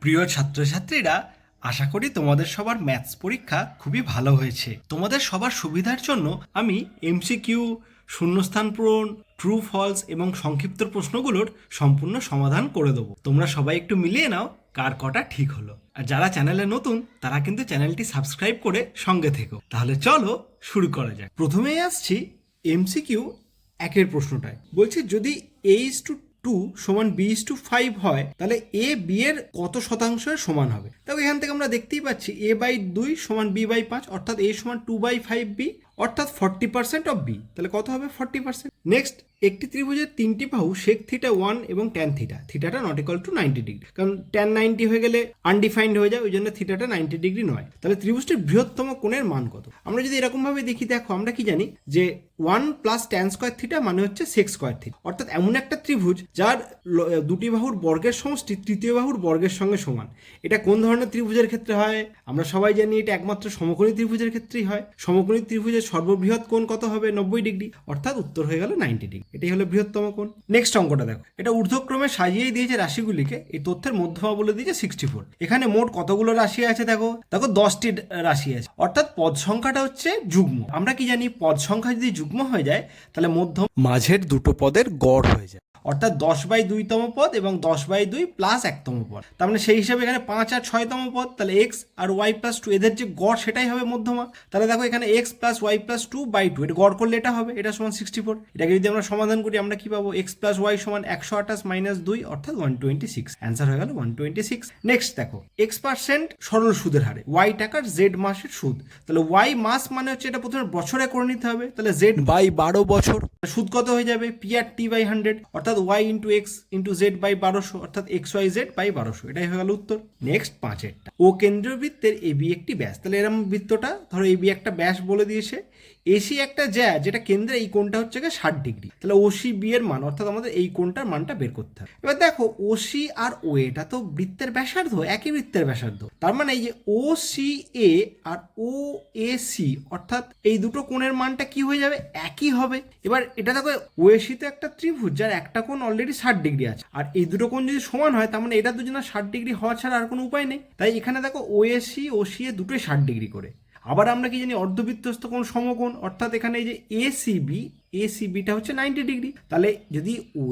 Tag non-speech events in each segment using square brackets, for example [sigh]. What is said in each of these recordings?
প্রিয় ছাত্রছাত্রীরা, আশা করি তোমাদের সবার ম্যাথস পরীক্ষা খুবই ভালো হয়েছে। তোমাদের সবার সুবিধার জন্য আমি এমসিকিউ, শূন্যস্থান পূরণ, ট্রু, ফলস এবং সংক্ষিপ্ত প্রশ্নগুলোর সম্পূর্ণ সমাধান করে দেবো। তোমরা সবাই একটু মিলিয়ে নাও কার কটা ঠিক হলো। আর যারা চ্যানেলে নতুন, তারা কিন্তু চ্যানেলটি সাবস্ক্রাইব করে সঙ্গে থেকো। তাহলে চলো শুরু করা যাক। প্রথমেই আসছি এমসিকিউ একের প্রশ্নটায়। বলছে, যদি এইচ টু টু সমান বি ইস টু ফাইভ হয়, তাহলে এ বি এর কত শতাংশের সমান হবে? তবে এখান থেকে আমরা দেখতেই পাচ্ছি এ বাই দুই সমান বি বাই পাঁচ, অর্থাৎ এ সমান টু বাই ফাইভ বি, অর্থাৎ ফর্টি পার্সেন্ট অফ বি, তাহলে কত হবে? Forty percent. নেক্সট একটি ত্রিভুজের তিনটি বাহু শেক থিটা ওয়ান এবং tan theta থিটাটা not equal to ninety degree কারণ ট্যান নাইনটি হয়ে গেলে আনডিফাইন্ড হয়ে যায় ওই জন্য থিটাটা নাইনটি ডিগ্রি নয়। তাহলে ত্রিভুজটির বৃহত্তম কোণের মান কত? আমরা যদি এরকমভাবে দেখি, দেখো, আমরা কি জানি যে one plus tan square theta মানে হচ্ছে সেক্স স্কোয়ার থিটা অর্থাৎ এমন একটা ত্রিভুজ যার দুটি বাহুর বর্গের সমষ্টি তৃতীয় বাহুর বর্গের সঙ্গে সমান। এটা কোন ধরনের ত্রিভুজের ক্ষেত্রে হয়? আমরা সবাই জানি এটা একমাত্র সমকোণী ত্রিভুজের ক্ষেত্রেই হয়। সমকোণী ত্রিভুজের সর্ববৃহৎ কোণ কত হবে? নব্বই ডিগ্রি অর্থাৎ উত্তর হয়ে গেল নাইনটি ডিগ্রি এটাই হলো বৃহত্তম কোণ। নেক্সট অঙ্কটা দেখো। এটা ঊর্ধ্বক্রমে সাজিয়েই দিয়েছে রাশিগুলিকে, এই তথ্যের মধ্যমা বলে দিয়েছে সিক্সটি ফোর এখানে মোট কতগুলো রাশি আছে দেখো? দেখো দশটি রাশি আছে। অর্থাৎ পদ সংখ্যাটা হচ্ছে যুগ্ম। আমরা কি জানি, পদ সংখ্যা যদি যুগ্ম হয়ে যায়, তাহলে মধ্যম মাঝের দুটো পদের গড় হয়ে যায়। অর্থাৎ দশ বাই দুইতম পদ এবং দশ বাই দুই প্লাস একতম পদ। তার মানে সেই হিসাবে এখানে পাঁচ আর ছয়তম পদ তাহলে এক্স আর ওয়াই প্লাস টু এদের যে গড় সেটাই হবে মধ্যমা। তাহলে দেখো এখানে X plus Y plus two by two এটা গড় করলে এটা হবে এটা সমান সিক্সটি ফোর এটাকে যদি আমরা সমাধান করি আমরা কি পাবো? এক্স প্লাস ওয়াই সমান একশো আঠাশ মাইনাস দুই অর্থাৎ ওয়ান টোয়েন্টি সিক্স অ্যান্সার হয়ে গেল ওয়ান টোয়েন্টি সিক্স নেক্সট দেখো এক্স পার্সেন্ট সরল সুদের হারে ওয়াই টাকার জেড মাসের সুদ। তাহলে ওয়াই মাস মানে হচ্ছে এটা প্রথমে বছরে করে নিতে হবে তাহলে জেড বাই বারো বছর। সুদ কত হয়ে যাবে? P R T by hundred অর্থাৎ Y into X into Z by বারোশো, অর্থাৎ এক্স ওয়াই জেড বাই বারোশো। এটাই হয়ে গেল উত্তর। নেক্সট পাঁচেরটা। ও কেন্দ্রীয় বৃত্তের এবি একটি ব্যাস। তাহলে এরম বৃত্তটা, ধরো এবি একটা ব্যাস বলে দিয়েছে। এসি একটা জ্যা, যেটা কেন্দ্রে এই কোণটা হচ্ছে গিয়ে ষাট ডিগ্রি। তাহলে ওসি বি এর মান, অর্থাৎ আমাদের এই কোণটার মানটা বের করতে হবে। এবার দেখো ওসি আর ও এটা তো বৃত্তের ব্যাসার্ধ, একই বৃত্তের ব্যাসার্ধ। তার মানে এই যে ও C A R O A C অর্থাৎ এই দুটো কোণের মানটা কি হয়ে যাবে? একই হবে। এবার এটা দেখো ওএসি তো একটা ত্রিভুজ, যার একটা কোণ অলরেডি ষাট ডিগ্রি আছে। আর এই দুটো কোণ যদি সমান হয়, তার মানে এটা দুজনের ষাট ডিগ্রি হওয়া ছাড়া আর কোনো উপায় নেই। তাই এখানে দেখো ওএসি ও সি এ দুটোই ষাট ডিগ্রি করে। আবার আমরা কি জানি অর্ধবৃত্তস্থ কোন সমকোণ? অর্থাৎ এখানে এই যে এসিবি এসিবিটা হচ্ছে নাইনটি ডিগ্রি তাহলে যদি ও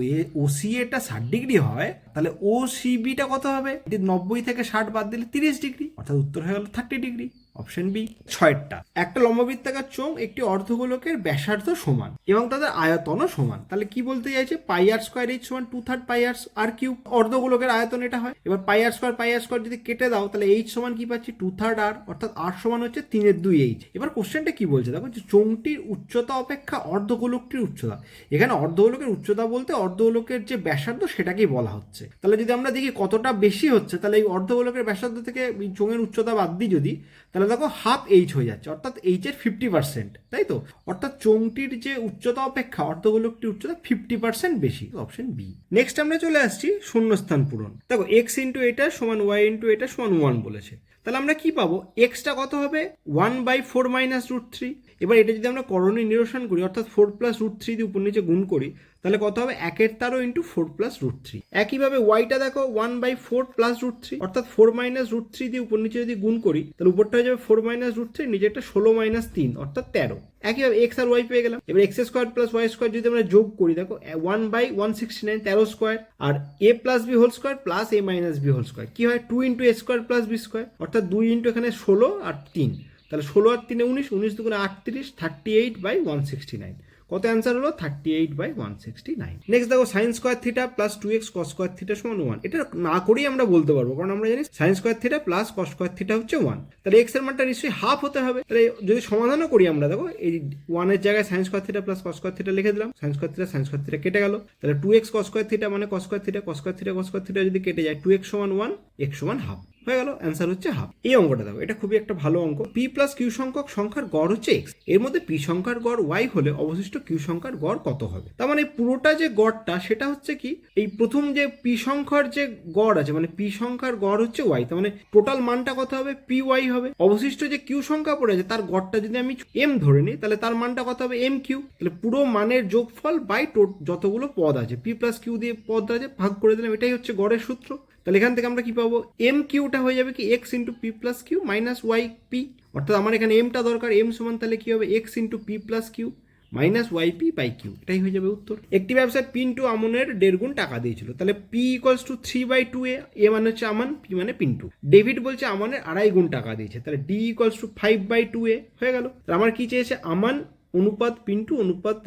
ওসি এটা ষাট ডিগ্রি হয়, তাহলে ও সিবিটা কত হবে? নব্বই থেকে ষাট বাদ দিলে তিরিশ ডিগ্রি অর্থাৎ উত্তর হয়ে গেল থার্টি ডিগ্রি অপশন বি ছয়টা একটা লম্ববৃত্তাকার চোঙ, একটি অর্ধগোলকের ব্যাসার্ধ সমান এবং তাদের আয়তনও সমান। তাহলে কি বলতে চাইছে? পাই আর স্কোয়ার এইচ সমান two third pi R R cube অর্ধগোলকের আয়তন এটা হয়। এবার পাই আর স্কোয়ার পাই আর স্কোয়ার যদি কেটে দাও, তাহলে এইচ সমান কি পাচ্ছি? টু থার্ড আর অর্থাৎ আর সমান হচ্ছে তিনের দুই এইচ এবার কোশ্চেনটা কি বলছে? দেখো যে চোঙটির উচ্চতা অপেক্ষা অর্ধগোলকটির উচ্চতা। এখানে অর্ধগোলকের উচ্চতা বলতে অর্ধগোলকের যে ব্যাসার্ধ সেটাকেই বলা হচ্ছে। তাহলে যদি আমরা দেখি কতটা বেশি হচ্ছে, তাহলে এই অর্ধগোলকের ব্যাসার্ধ থেকে চোঙের উচ্চতা বাদ দিই যদি, তাহলে দেখো হাফ এইচ হয়ে যাচ্ছে, অর্থাৎ এইচের ফিফটি পার্সেন্ট তাই তো? অর্থাৎ চোঙটির যে উচ্চতা অপেক্ষা, অর্ধগোলকটির উচ্চতা ফিফটি পার্সেন্ট বেশি অপশন বি নেক্সট আমরা চলে আসছি শূন্যস্থান পূরণ। দেখো এক্স ইন্টু এটা সমান ওয়াই ইন্টু এটা সমান ওয়ান বলেছে। তাহলে আমরা কি পাবো? এক্সটা কত হবে? One by four minus root three এবার এটা যদি আমরা করণীয় নিরসন করি, অর্থাৎ ফোর প্লাস রুট থ্রি দিয়ে উপর নিচে গুণ করি, তাহলে কত হবে? একের তারও into four plus root three একইভাবে ওয়াইটা দেখো one by four plus root three অর্থাৎ ফোর মাইনাস রুট থ্রি দিয়ে উপর নিচে যদি গুণ করি, তাহলে উপরটা হয়ে যাবে ফোর মাইনাস রুট থ্রি নিচেরটা ষোলো মাইনাস তিন, অর্থাৎ তেরো। একইভাবে এক্স আর ওয়াই পেয়ে গেলাম। এবার X square plus Y square যদি আমরা যোগ করি, দেখো one by one sixty nine তেরো square R A plus B whole square plus A minus B whole square কি হয়? Two into A square plus B square অর্থাৎ দুই ইন্টু এখানে ষোলো আর তিন। তাহলে ষোলো আর তিনে উনিশ উনিশ দুগুণে আটত্রিশ thirty eight by one sixty nine কত অ্যান্সার হলো? Thirty eight by one sixty nine next দেখো sine square theta plus two X cos square theta সমান ওয়ান এটা না করেই আমরা বলতে পারব, কারণ আমরা জানি sine square theta plus cos square theta হচ্ছে ওয়ান তাহলে এক্সের মানটা নিশ্চয়ই হাফ হতে হবে। তাহলে যদি সমাধানও করি আমরা, দেখো, এই ওয়ানের জায়গায় sine square theta plus cos square theta লিখে দিলাম। Sine square theta sine square theta কেটে গেল। তাহলে two X cos square theta মানে cos square theta cos square theta cos square theta যদি কেটে যায় টু এক্স সমান ওয়ান এক্স সমান হাফ হয়ে গেল। অ্যান্সার হচ্ছে হাফ এই অঙ্কটা দেখো, এটা খুবই একটা ভালো অঙ্ক। পি প্লাস কিউ সংখ্যক সংখ্যার গড় হচ্ছে এক্সের মধ্যে পি সংখ্যার গড় ওয়াই হলে অবশিষ্ট কিউ সংখ্যার গড় কত হবে? তার মানে পুরোটা যে গড়টা, সেটা হচ্ছে কি, এই প্রথম যে পি সংখ্যার যে গড় আছে মানে পি সংখ্যার গড় হচ্ছে ওয়াই তার মানে টোটাল মানটা কত হবে? পি ওয়াই হবে। অবশিষ্ট যে কিউ সংখ্যা পড়ে আছে, তার গড়টা যদি আমি এম ধরে নিই, তাহলে তার মানটা কত হবে? এম কিউ তাহলে পুরো মানের যোগফল বাই টোট যতগুলো পদ আছে পি প্লাস কিউ দিয়ে পদ আছে ভাগ করে দিলাম, এটাই হচ্ছে গড়ের সূত্র। তাহলে এখান থেকে আমরা কি পাবো? এম কিউটা হয়ে যাবে কি? X into P plus Q minus Y P অর্থাৎ আমার এখানে এমটা দরকার এম সমান তাহলে কি হবে? X into P plus Q minus Y P by Q এটাই হয়ে যাবে উত্তর। একটি ব্যবসায় পিন্টু আমনের দেড় গুণ টাকা দিয়েছিল। তাহলে P equals to three by two A A মানে হচ্ছে আমান পি মানে পিন্টু ডেভিড বলছে আমানের আড়াই গুণ টাকা দিয়েছে। তাহলে D equals to five by two A হয়ে গেল। আমার কি চেয়েছে? আমান অনুপাত পিন্টু, অনুপাত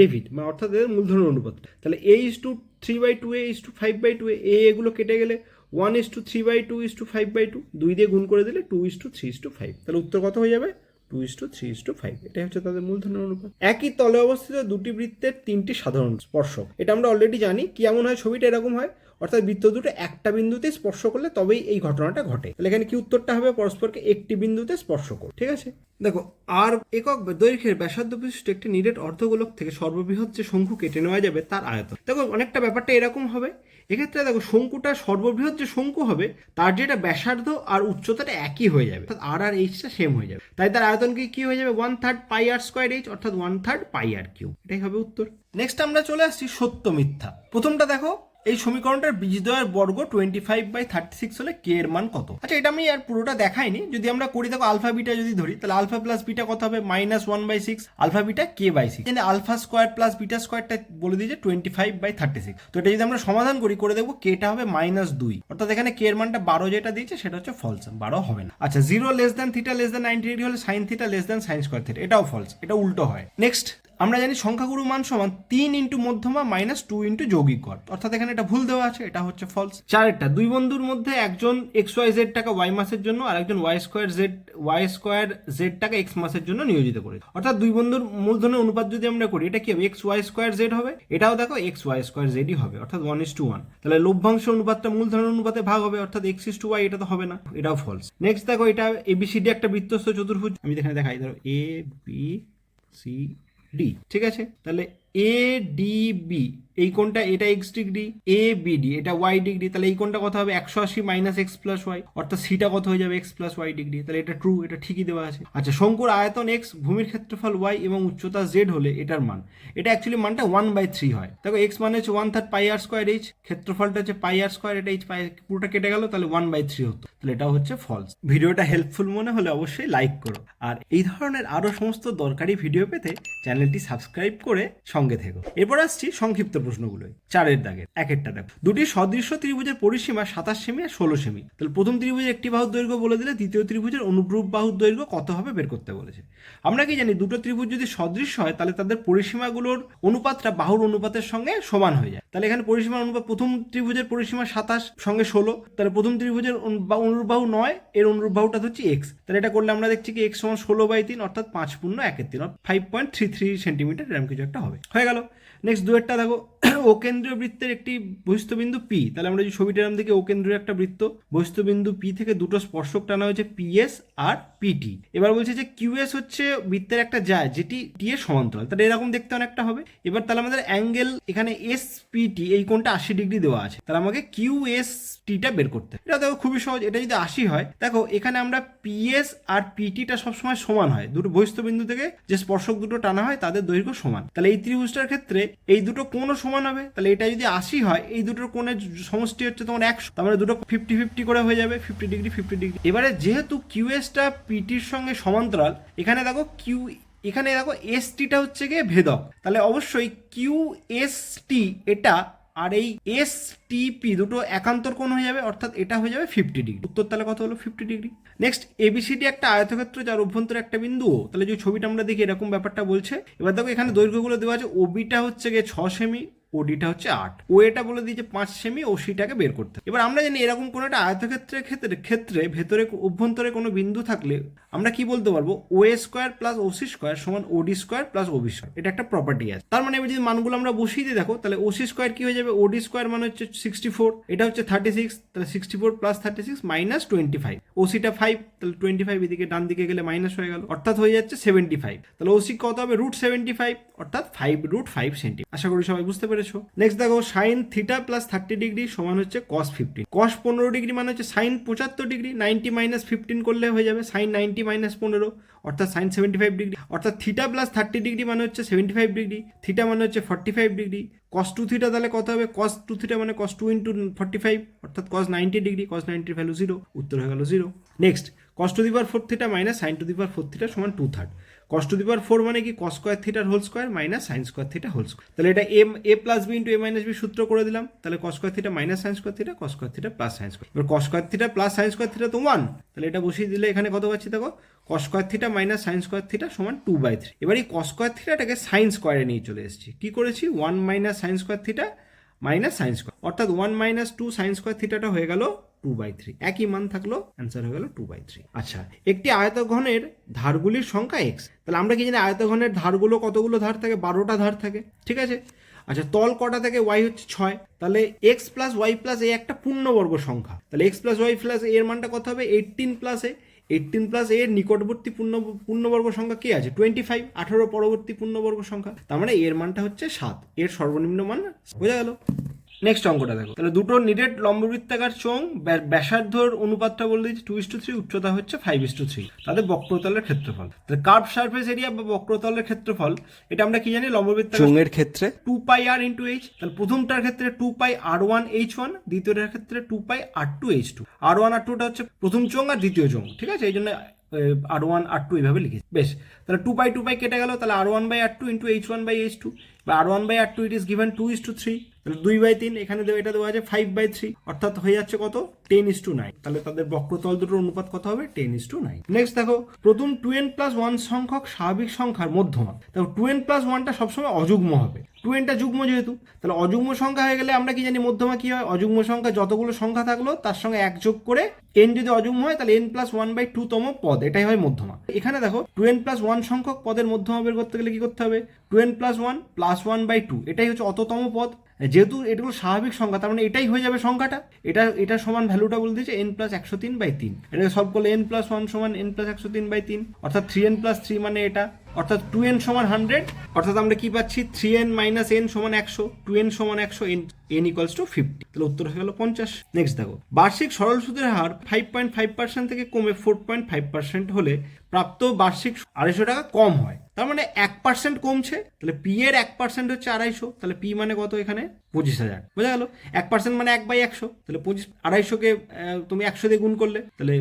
ডেভিড মানে অর্থাৎ এদের মূলধনের অনুপাত। তাহলে A is to three by two A is to five by two A এগুলো কেটে গেলে one is to three by two is to five by two দুই দিয়ে গুণ করে দিলে two is to three is to five তাহলে উত্তর কত হয়ে যাবে? Two is to three is to five এটাই হচ্ছে তাদের মূলধনের অনুপাত। একই তলে অবস্থিত দুটি বৃত্তের তিনটি সাধারণ স্পর্শক। এটা আমরা অলরেডি জানি। কি এমন হয়? ছবিটা এরকম হয়। অর্থাৎ বৃত্ত দুটো একটা বিন্দুতে স্পর্শ করলে তবেই এই ঘটনাটা ঘটে। তাহলে এখানে কি উত্তরটা হবে? পরস্পরকে একটি বিন্দুতে স্পর্শ করো। ঠিক আছে? দেখো, আর একক দৈর্ঘ্যের ব্যাসার্ধ বিশিষ্ট একটি নিরেট অর্ধগোলক থেকে সর্ববৃহৎ যে শঙ্কু কেটে নেওয়া যাবে তার আয়তন। দেখো, অনেকটা ব্যাপারটা এরকম হবে। এক্ষেত্রে দেখো, শঙ্কুটা সর্ববৃহৎ যে শঙ্কু হবে, তার যেটা ব্যাসার্ধ আর উচ্চতাটা একই হয়ে যাবে। আর আর এইচটা সেম হয়ে যাবে। তাই তার আয়তন কি কি হয়ে যাবে? One third pi R square H অর্থাৎ one third pi R Q এটাই হবে উত্তর। নেক্সট আমরা চলে আসছি সত্য মিথ্যা। প্রথমটা দেখো এই সমীকরণটার বীজদ্বয়ের বর্গ twenty five by thirty six হলে কে এর মান কত? আচ্ছা এটা আমি আর পুরোটা দেখাইনি। যদি আমরা করি, দেখো, আলফা বিটা যদি ধরি, তাহলে আলফা প্লাস বিটা কত হবে? Minus one by six alpha beta K by six alpha square plus beta স্কোয়ারটা বলে দিয়েছে twenty five by thirty six তো এটা যদি আমরা সমাধান করি, করে দেখব কেটা হবে মাইনাস দুই। অর্থাৎ এখানে কে এর মানটা বারো যেটা দিয়েছে, সেটা হচ্ছে ফলস বারো হবে না। আচ্ছা zero less than theta less than ninety degree হলে sine theta less than sine square theta এটাও ফলস এটা উল্টো হয়। নেক্সট আমরা জানি সংখ্যাগুরু মান সমান তিন ইন্টু মধ্যমা মাইনাস টু ইন্টু যৌগিক গড়। অর্থাৎ এখানে এটা ভুল দেওয়া আছে, এটা হচ্ছে ফলস চারেরটা, দুই বন্ধুর মধ্যে একজন এক্স ওয়াই জেড টাকা ওয়াই মাসের জন্য আর একজন Y square Z Y square Z টাকা এক্স মাসের জন্য নিয়োজিত করে। অর্থাৎ দুই বন্ধুর মূলধনের অনুপাত যদি আমরা করি, এটা কি হবে? এক্স ওয়াই স্কোয়ার জেড হবে? এটাও দেখো এক্স ওয়াই স্কোয়ার জেডই হবে, অর্থাৎ ওয়ান ইস টু ওয়ান তাহলে লভ্যাংশ অনুপাতটা মূলধনের অনুপাতে ভাগ হবে, অর্থাৎ এক্স ইস টু ওয়াই এটা তো হবে না, এটাও ফলস নেক্সট দেখো, এটা এবিসিডি একটা বৃত্তস্থ চতুর্ভুজ, আমি এখানে দেখাই, ধরো এ বি সি ডি ঠিক আছে? তাহলে এ ডি এই কোনটা এটা X degree A B D এটা ওয়াই ডিগ্রি, তাহলে এই কোনটা কথা হবে? একশো আশি মাইনাস এক্স প্লাস ওয়াই অর্থাৎ সিটা কত হয়ে যাবে? এক্স প্লাস ওয়াই ডিগ্রি, তাহলে এটা ট্রু এটা ঠিকই দেওয়া আছে। আচ্ছা শঙ্কুর আয়তন এক্স ভূমির ক্ষেত্রফল ওয়াই এবং উচ্চতা জেড হলে এটার মান। এটা অ্যাকচুয়ালি মানটা ওয়ান বাই থ্রি হয়। দেখো এক্স মানে হচ্ছে one third pi R square H ক্ষেত্রফলটা হচ্ছে পাই আর স্কোয়ার এটা এইচ পাই পুরোটা কেটে গেল, তাহলে ওয়ান বাই থ্রি হতো। তাহলে এটা হচ্ছে ফলস ভিডিওটা হেল্পফুল মনে হলে অবশ্যই লাইক করো। আর এই ধরনের আরও সমস্ত দরকারি ভিডিও পেতে চ্যানেলটি সাবস্ক্রাইব করে সঙ্গে থেকো। এরপর আসছি সংক্ষিপ্ত প্রশ্নগুলোয়। চারের দাগের একেরটা দেখো। দুটি সদৃশ্য ত্রিভুজের পরিসীমা সাতাশ সেমি আর ষোলো সেমি। তাহলে প্রথম ত্রিভুজের একটি বাহুর দৈর্ঘ্য বলে দিলে দ্বিতীয় ত্রিভুজের অনুরূপ বাহুর দৈর্ঘ্য কত হবে বের করতে বলেছে। আমরা কি জানি দুটো ত্রিভুজ যদি সদৃশ্য হয়, তাহলে তাদের পরিসীমাগুলোর অনুপাতটা বাহুর অনুপাতের সঙ্গে সমান হয়ে যায়। তাহলে এখানে পরিসীমার অনুপাত প্রথম ত্রিভুজের পরিসীমা সাতাশ, সঙ্গে ষোলো। তাহলে প্রথম ত্রিভুজের অনুরূপ বাহু নয়, এর অনুরূপ বাহুটা হচ্ছে এক্স তাহলে এটা করলে আমরা দেখছি কি এক্স সমান ষোলো বাই তিন, অর্থাৎ পাঁচ পূর্ণ একের তিন five point three three centimetre এরকম কিছু একটা হবে। হয়ে গেল। নেক্সট দুয়েরটা দেখো [clears throat] ও কেন্দ্রীয় বৃত্তের একটি বহিস্থবিন্দু পি তাহলে আমরা যদি ছবিটার নাম দেখি ও কেন্দ্রীয় একটা বৃত্ত। বহিস্থবিন্দু পি থেকে দুটো স্পর্শক টানা হয়েছে পিএস আর পিটি এবার বলছে যে কিউএস হচ্ছে বৃত্তের একটা যায়, যেটি টি এর সমান্তরাল। তাহলে এরকম দেখতে অনেকটা হবে। এবার তাহলে আমাদের অ্যাঙ্গেল এখানে এস পিটি এই কোণটা আশি ডিগ্রি দেওয়া আছে। তাহলে আমাকে কিউ এস টিটা বের করতে। এটা দেখো খুবই সহজ, এটা যদি আশি হয়, দেখো এখানে আমরা পিএস আর পিটিটা সবসময় সমান হয়। দুটো বহিস্থ বিন্দু থেকে যে স্পর্শক দুটো টানা হয়, তাদের দৈর্ঘ্য সমান। তাহলে এই ত্রিভুজটার ক্ষেত্রে এই দুটো কোণও সমান হবে। তাহলে এটা যদি আশি হয়, এই দুটোর কোণের সমষ্টি হচ্ছে তোমার একশো। তার মানে দুটো ফিফটি ফিফটি করে হয়ে যাবে ফিফটি ডিগ্রি ফিফটি ডিগ্রি এবারে যেহেতু কিউএসটা পিটির সঙ্গে সমান্তরাল, এখানে দেখো কিউ এখানে দেখো এস টিটা হচ্ছে গিয়ে ভেদক। তাহলে অবশ্যই কিউ এস টি এটা আর এই এস টিপি দুটো একান্তর কোণ হয়ে যাবে, অর্থাৎ এটা হয়ে যাবে ফিফটি ডিগ্রি উত্তর তাহলে কত হলো? ফিফটি ডিগ্রি নেক্সট এবিসিডি একটা আয়তক্ষেত্র যার অভ্যন্তরে একটা বিন্দু তাহলে যে ছবিটা আমরা দেখি এরকম ব্যাপারটা বলছে। এবার দেখো এখানে দৈর্ঘ্যগুলো দেওয়া আছে ওবিটা হচ্ছে গিয়ে ছ সেমি ওডিটা হচ্ছে আট। ও এটা বলে দিয়েছে পাঁচ সেমি ও সিটাকে বের করতে। এবার আমরা জানি এরকম কোনো একটা আয়তক্ষেত্রের ক্ষেত্রে ক্ষেত্রে ভেতরে অভ্যন্তরে কোনো বিন্দু থাকলে আমরা কি বলতে পারব? O A square plus O C square সমান ওডি স্কোয়ার প্লাস ওবি স্কোয়ার এটা একটা প্রপার্টি আছে। তার মানে এবার যদি মানগুলো আমরা বসিয়ে দিয়ে দেখো, তাহলে ওসি স্কোয়ার কি হয়ে যাবে? ওডি স্কোয়ার মানে হচ্ছে সিক্সটি ফোর এটা হচ্ছে থার্টি সিক্স তাহলে sixty four plus thirty six minus twenty five ওসিটা five তাহলে টোয়েন্টি ফাইভ এদিকে ডান দিকে গেলে মাইনাস হয়ে গেল। অর্থাৎ হয়ে যাচ্ছে সেভেন্টি ফাইভ তাহলে ওসি কত হবে? রুট সেভেন্টি ফাইভ অর্থাৎ ফাইভ রুট ফাইভ সেন্টি আশা করি সবাই বুঝতে পেরেছ। নেক্সট দেখো sine theta plus thirty degree সমান হচ্ছে কস ফিফটিন কস পনেরো ডিগ্রি মানে হচ্ছে সাইন পঁচাত্তর ডিগ্রি নাইনটি মাইনাস ফিফটিন করলে হয়ে যাবে সাইন নাইনটি মাইনাস পনেরো, অর্থাৎ সাইন সেভেন্টি ফাইভ ডিগ্রি অর্থাৎ থিটা প্লাস থার্টি ডিগ্রি মানে হচ্ছে সেভেন্টি ফাইভ ডিগ্রি থিটা মানে হচ্ছে forty five degree cos two theta তাহলে কত হবে? কস টু থিটা মানে cos two into forty five অর্থাৎ কস নাইনটি ডিগ্রি কস নাইনটির ভ্যালু জিরো উত্তর হয়ে গেল zero next cos to the four theta minus sine to the power four theta সমান two third cos to the power four মানে কি cos square থিটার whole square minus sine square theta whole square তাহলে এটা M A plus B into A minus B সূত্র করে দিলাম তাহলে cos square theta minus sine square theta cos square theta plus sine square এবার cos square theta plus sine square theta তো one তাহলে এটা বসিয়ে দিলে এখানে কত পাচ্ছি দেখো cos square theta minus sine square theta সমান টু বাই থ্রি এবার এই কস স্কোয়ার থিটাটাকে সাইন স্কোয়ারে নিয়ে চলে এসেছি কি করেছি one minus sine square theta minus sine square অর্থাৎ one minus two sine square থিটাটা হয়ে গেল টু বাই থ্রি একই মান থাকল অ্যান্সার হয়ে গেল টু বাই থ্রি আচ্ছা একটি আয়তঘনের ধারগুলির সংখ্যা এক্স তাহলে আমরা কি জানি আয়তঘনের ধারগুলো কতগুলো ধার থাকে? বারোটা ধার থাকে, ঠিক আছে? আচ্ছা তল কটা থেকে ওয়াই হচ্ছে ছয়। তাহলে X plus Y plus A একটা পূর্ণবর্গ সংখ্যা। তাহলে এক্স প্লাস ওয়াই প্লাস এর মানটা কত হবে? Eighteen plus A. Eighteen plus এর নিকটবর্তী পূর্ণ, পূর্ণবর্গ সংখ্যা কি আছে? টোয়েন্টি ফাইভ আঠারো পরবর্তী পূর্ণবর্গ সংখ্যা। তার মানে এর মানটা হচ্ছে সাত। এর সর্বনিম্ন মান বোঝা গেল। নেক্সট অঙ্কটা দেখো। তাহলে দুটো নিডেড লম্ববৃত্তাকার চোং ব্য- ব্যাসার্ধর অনুপাতটা বলে দিচ্ছি টু ইস টু থ্রি উচ্চতা হচ্ছে ফাইভ ইস টু থ্রি তাদের বক্রতলের ক্ষেত্রফল। তাহলে কার্ভ সারফেস এরিয়া বা বক্রতলের ক্ষেত্রফল এটা আমরা কি জানি? লম্ববৃত্তাকার চোঙের ক্ষেত্রে? Two pi R into H তাহলে প্রথমটার ক্ষেত্রে two pi R one H one দ্বিতীয়টার ক্ষেত্রে two pi R two H two R one R টুটা হচ্ছে প্রথম চোং আর দ্বিতীয় চোং ঠিক আছে? এই জন্য আর ওয়ান আর টু এইভাবে লিখেছি। বেশ তাহলে টু পাই টু পাই কেটে গেল তাহলে R one by R two into H one by H two বা R one by R two it is given two is to three তাহলে দুই বাই তিন এখানে এটা দেওয়া আছে ফাইভ বাই থ্রি অর্থাৎ হয়ে যাচ্ছে কত? টেন ইস টু নাইন তাহলে তাদের বক্রতল দুটোর অনুপাত কত হবে? Ten is to nine next দেখো, প্রথম টু এন প্লাস ওয়ান সংখ্যক স্বাভাবিক সংখ্যার মধ্যমা দেখো টু এন প্লাস ওয়ানটা সবসময় অযুগ্ম হবে। টু এনটা যুগ্ম যেহেতু, তাহলে অযুগ্ম সংখ্যা হয়ে গেলে আমরা কি জানি মধ্যমা কি হয়? অযুগ্ম সংখ্যা যতগুলো সংখ্যা থাকল, তার সঙ্গে এক যোগ করে এন যদি অযুগ্ম হয়, তাহলে N plus one by two তম পদ, এটাই হয় মধ্যমা। এখানে দেখো টু এন প্লাস ওয়ান সংখ্যক পদের মধ্যমা বের করতে গেলে কি করতে হবে? Two N plus one plus one by two এটাই হচ্ছে অততম পদ। যেহেতু এগুলো স্বাভাবিক সংখ্যা, তার মানে এটাই হয়ে যাবে সংখ্যাটা। এটা এটা সমান ভ্যালুটা বলে দিয়েছে এন প্লাস একশো তিন বাই তিন। এটাকে সলভ করলে এন প্লাস ওয়ান সমান এন প্লাস একশো তিন বাই তিন, অর্থাৎ থ্রি এন প্লাস থ্রি মানে এটা, অর্থাৎ টু এন সমান হান্ড্রেড অর্থাৎ আমরা কি পাচ্ছি? থ্রি এন মাইনাস এন সমান একশো টু এন সমান একশো N N equals to fifty তাহলে উত্তর হয়ে গেল পঞ্চাশ। নেক্সট দেখো, বার্ষিক সরল সুদের হার ফাইভ পয়েন্ট ফাইভ পার্সেন্ট থেকে কমে ফোর পয়েন্ট ফাইভ পার্সেন্ট হলে প্রাপ্ত বার্ষিক আড়াইশো টাকা কম হয়। তার মানে এক পার্সেন্ট কমছে, তাহলে পি এর এক পার্সেন্ট হচ্ছে আড়াইশো, তাহলে পি মানে কত এখানে? পঁচিশ হাজার। বোঝা গেল? এক পার্সেন্ট মানে এক বাই একশো, তাহলে পঁচিশ, আড়াইশোকে তুমি একশো দিয়ে গুণ করলে, তাহলে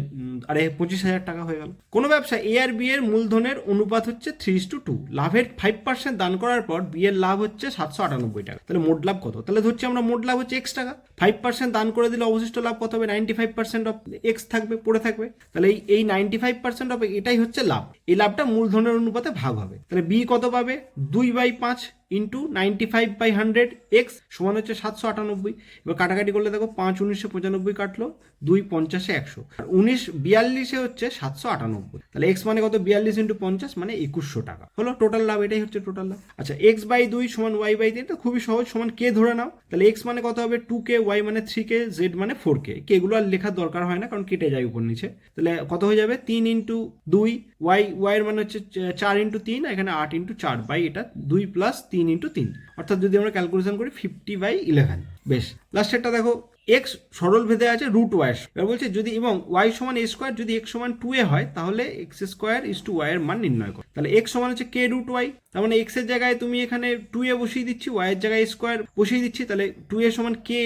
আরে পঁচিশ হাজার টাকা হয়ে গেল। কোনো ব্যবসা এ আর বি এর মূলধনের অনুপাত হচ্ছে থ্রি টু টু লাভের ফাইভ পার্সেন্ট দান করার পর বি এর লাভ হচ্ছে সাতশো আটানব্বই টাকা। তাহলে মোট লাভ কত? তাহলে ধরছি আমরা মোট লাভ হচ্ছে এক্স টাকা। ফাইভ পার্সেন্ট দান করে দিলে অবশিষ্ট লাভ কত হবে? Ninety five percent of X থাকবে, পড়ে থাকবে। তাহলে এই নাইনটি ফাইভ পার্সেন্ট অফ এটাই হচ্ছে লাভ। এই লাভটা মূলধনের অনুপাতে ভাগ হবে। তাহলে বি কত পাবে? দুই বাই পাঁচ into ninety five by hundred X সমান হচ্ছে সাতশো আটানব্বই। এবার কাটাকাটি করলে দেখো পাঁচ উনিশশো পঁচানব্বই কাটলো, দুই পঞ্চাশে একশো। আর উনিশ বিয়াল্লিশে হচ্ছে সাতশো আটানব্বই। তাহলে এক্স মানে কত? বিয়াল্লিশ ইন্টু পঞ্চাশ মানে একুশশো টাকা। হলো টোটাল লাভ, এটাই হচ্ছে টোটাল লাভ। আচ্ছা এক্স বাই দুই সমান ওয়াই বাই তিন তো খুবই সহজ। সমান কে ধরে নাও। তাহলে এক্স মানে কত হবে? টু কে ওয়াই মানে থ্রি কে জেড মানে ফোর কে কে এগুলো আর লেখার দরকার হয় না, কারণ কেটে যায় উপর নিচে। তাহলে কত হয়ে যাবে? তিন ইন্টু দুই ওয়াই ওয়াই এর মানে হচ্ছে চার ইন্টু তিন এখানে আট ইন্টু চার। বাই এটা দুই প্লাস তিন ইন্টু তিন। অর্থাৎ যদি আমরা ক্যালকুলেশন করি ফিফটি বাই ইলেভেন বেশ লাস্টেরটা দেখো এক্স সরল ভেদে আছে রুট ওয়াই বলছে যদি, এবং ওয়াই সমান এ স্কোয়ার যদি এক্স সমান টু এ হয়, তাহলে X square is to Y এর মান নির্ণয় করো। তাহলে এক্স সমান হচ্ছে কে রুট ওয়াই তার মানে এক্সের জায়গায় তুমি এখানে টু এ বসিয়ে দিচ্ছি ওয়াই এর জায়গায় স্কোয়ার বসিয়ে দিচ্ছি, তাহলে টু এ সমান কে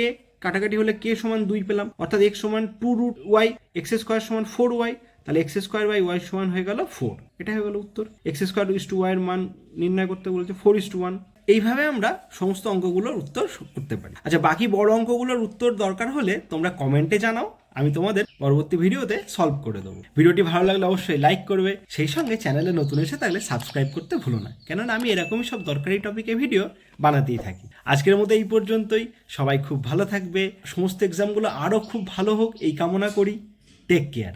কাটাকাটি হলে কে সমান দুই পেলাম। অর্থাৎ এক্স সমান two root Y X square সমান ফোর ওয়াই তাহলে এক্স স্কোয়ার বাই ওয়াই সমান হয়ে গেল ফোর এটা হয়ে গেল উত্তর। এক্স স্কোয়ার ইস টু ওয়াইয়ের মান নির্ণয় করতে বলেছে ফোর ইস টু ওয়ান এইভাবে আমরা সমস্ত অঙ্কগুলোর উত্তর করতে পারি। আচ্ছা বাকি বড় অঙ্কগুলোর উত্তর দরকার হলে তোমরা কমেন্টে জানাও, আমি তোমাদের পরবর্তী ভিডিওতে সলভ করে দেবো। ভিডিওটি ভালো লাগলে অবশ্যই লাইক করবে। সেই সঙ্গে চ্যানেলে নতুন এসে থাকলে সাবস্ক্রাইব করতে ভুলো না। কেননা আমি এরকমই সব দরকারি টপিকে ভিডিও বানাতেই থাকি। আজকের মতো এই পর্যন্তই। সবাই খুব ভালো থাকবে। সমস্ত এক্সামগুলো আরও খুব ভালো হোক, এই কামনা করি। Take care